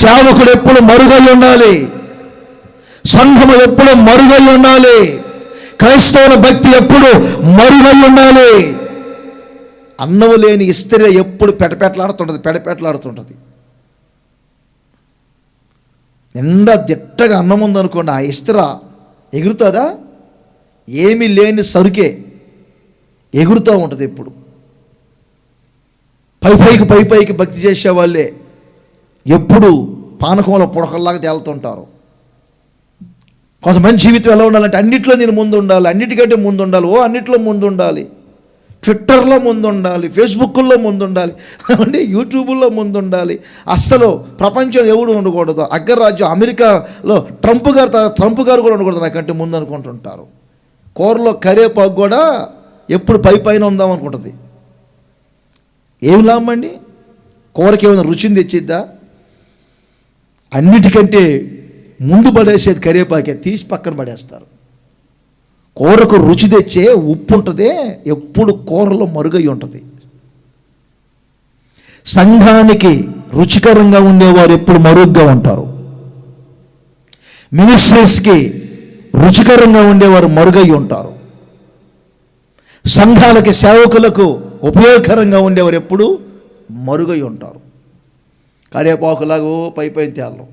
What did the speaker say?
సేవకుడు ఎప్పుడు మరుగై ఉండాలి? సంఘము ఎప్పుడు మరుగై ఉండాలి? క్రైస్తవుల భక్తి ఎప్పుడు మరుగై ఉండాలి? అన్నము లేని ఇస్త్రీ ఎప్పుడు పెటపెట్లాడుతుంటుంది పెడపెట్లాడుతుంటుంది నిండా దిట్టగా అన్నం ఉందనుకోండి ఆ ఇస్త్ర ఎగురుతుందా? ఏమీ లేని సరుకే ఎగురుతూ ఉంటుంది ఎప్పుడు. పై పైకి పై పైకి భక్తి చేసే వాళ్ళే ఎప్పుడు పానకంలో పుడకల్లాగా తేలుతుంటారు. కొంతమంది జీవితం ఎలా ఉండాలంటే అన్నిట్లో నేను ముందు ఉండాలి అన్నిటికంటే ముందు ఉండాలి ఓ అన్నిట్లో ముందు ఉండాలి ట్విట్టర్లో ముందు ఉండాలి ఫేస్బుక్లో ముందు ఉండాలి అంటే యూట్యూబ్లో ముందు ఉండాలి అస్సలు ప్రపంచం ఎవడు ఉండకూడదు. అగ్రరాజ్యం అమెరికాలో ట్రంప్ గారు ట్రంప్ గారు కూడా ఉండకూడదు నాకంటే ముందు అనుకుంటుంటారు. కూరలో కరేపాకు కూడా ఎప్పుడు పై పైన ఉందాం అనుకుంటుంది ఏమి లాభమండి కూరకి ఏమైనా రుచిని తెచ్చిద్దా? అన్నిటికంటే ముందు పడేసేది కరివేపాకే తీసి పక్కన పడేస్తారు. కూరకు రుచి తెచ్చే ఉప్పు ఉంటుందే ఎప్పుడు కూరలో మరుగై ఉంటుంది. సంఘానికి రుచికరంగా ఉండేవారు ఎప్పుడు మరుగ్గా ఉంటారు. మినిస్ట్రీస్కి రుచికరంగా ఉండేవారు మరుగై ఉంటారు. సంఘాలకి సేవకులకు ఉపయోగకరంగా ఉండేవారు ఎప్పుడు మరుగై ఉంటారు. కరివేపాకులాగో పై పైన తేలడం